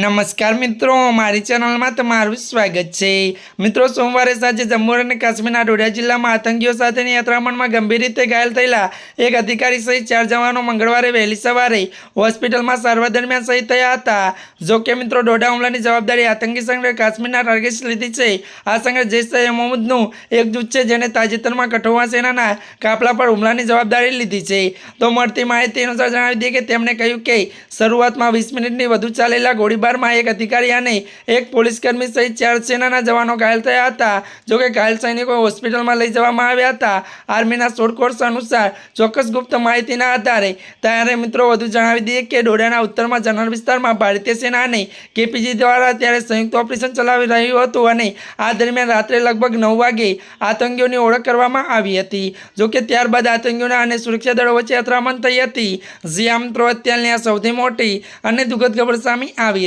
નમસ્કાર મિત્રો, મારી ચેનલમાં તમારું સ્વાગત છે. મિત્રો, સોમવારે સાંજે જમ્મુ અને કાશ્મીરના ડોડા જિલ્લામાં આતંકીઓ સાથેની અથડામણમાં ગંભીર રીતે ઘાયલ થયેલા એક અધિકારી સહિત ચાર જવાનો મંગળવારે વહેલી સવારે હોસ્પિટલમાં સારવાર દરમિયાન શહીદ થયા હતા. જો કે મિત્રો ડોડા હુમલાની જવાબદારી આતંકી સંઘે કાશ્મીરના ટાર્ગેટ લીધી છે. આ સંગ્રહ જૈશ એ મોહમ્મદનું એક જૂથ છે, જેને તાજેતરમાં કઠોવા સેનાના કાફલા પર હુમલાની જવાબદારી લીધી છે. તો મળતી માહિતી અનુસાર જણાવી દઈએ કે તેમણે કહ્યું કે શરૂઆતમાં વીસ મિનિટની વધુ ચાલેલા ગોળીબારમાં એક અધિકારી અને એક પોલીસકર્મી સહિત ચાર સેનાના જવાનો ઘાયલ થયા હતા. જોકે ઘાયલ સૈનિકો હોસ્પિટલમાં લઈ જવામાં આવ્યા હતા. આર્મીના શોર્ટ અનુસાર ચોક્કસ ગુપ્ત માહિતીના આધારે ત્યારે મિત્રો વધુ જણાવી દઈએ કે ડોડાના ઉત્તરમાં જનરલ વિસ્તારમાં ભારતીય સેના અને કેપીજી દ્વારા ત્યારે સંયુક્ત ઓપરેશન ચલાવી રહ્યું હતું અને આ દરમિયાન રાત્રે લગભગ નવ વાગે આતંકીઓની ઓળખ કરવામાં આવી હતી. જોકે ત્યારબાદ આતંકીઓના અને સુરક્ષા દળો વચ્ચે અથડામણ થઈ હતી. જ્યાં મિત્રો અત્યારની આ સૌથી મોટી અને દુઃખદ ખબર સામે આવી